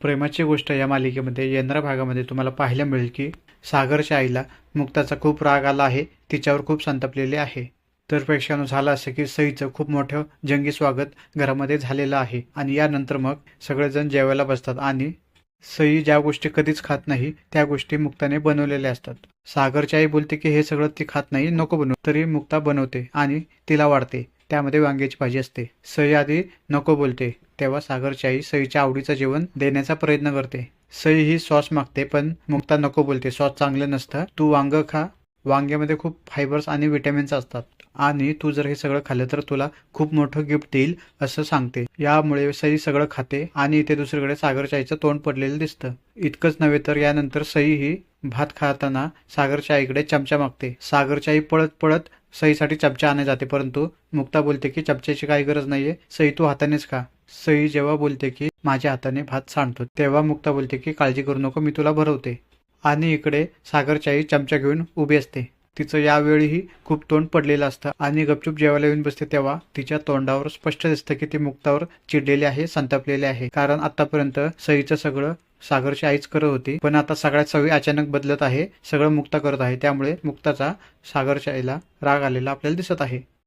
प्रेमाची गोष्ट या मालिकेमध्ये येणाऱ्या भागामध्ये तुम्हाला पाहायला मिळेल की सागरच्या आईला मुक्ताचा खूप राग आला आहे तिच्यावर खूप संतापलेले आहे. तर प्रेक्षकांनो झालं असं की सईचं खूप मोठं जंगी स्वागत घरामध्ये झालेलं आहे आणि यानंतर मग सगळेजण जेवायला बसतात आणि सई ज्या गोष्टी कधीच खात नाही त्या गोष्टी मुक्ताने बनवलेल्या असतात. सागरची आई बोलते की हे सगळं ती खात नाही नको बनव. तरी मुक्ता बनवते आणि तिला वाढते. त्यामध्ये वांग्याची भाजी असते. सई आधी नको बोलते तेव्हा सागरची आई सईच्या आवडीचं जेवण देण्याचा प्रयत्न करते. सई ही सॉस मागते पण मुक्ता नको बोलते सॉस चांगलं नसतं. तू वांग खा. वांग्यामध्ये खूप फायबर्स आणि विटॅमिन्स असतात. आणि तू जर हे सगळं खाल्लं तर तुला खूप मोठं गिफ्ट देईल असं सांगते. यामुळे सई सगळं खाते आणि इथे दुसरीकडे सागरच्या तोंड पडलेलं दिसतं. इतकंच नव्हे तर यानंतर सई ही भात खाताना सागरच्या आईकडे चमचा मागते. सागरच्या आई पळत पळत सहीसाठी चमचा आणले जाते परंतु मुक्ता बोलते की चमच्याची काही गरज नाहीये. सई तू हातानेच खा. सई जेव्हा बोलते की माझ्या हाताने भात सांडतो तेव्हा मुक्ता बोलते की काळजी करू नको मी तुला भरवते. आणि इकडे सागरच्याही चमचा घेऊन उभी असते. तिचं यावेळीही खूप तोंड पडलेलं असतं. आणि गपचूप जेवायला येऊन बसते तेव्हा तिच्या तोंडावर स्पष्ट दिसतं की ती मुक्तावर चिडलेली आहे संतापलेली आहे. कारण आतापर्यंत सईचं सगळं सागरची आईच करत होती. पण आता सगळ्यात सवयी अचानक बदलत आहे सगळं मुक्ता करत आहे. त्यामुळे मुक्ताचा सागरच्या आईला राग आलेला आपल्याला दिसत आहे.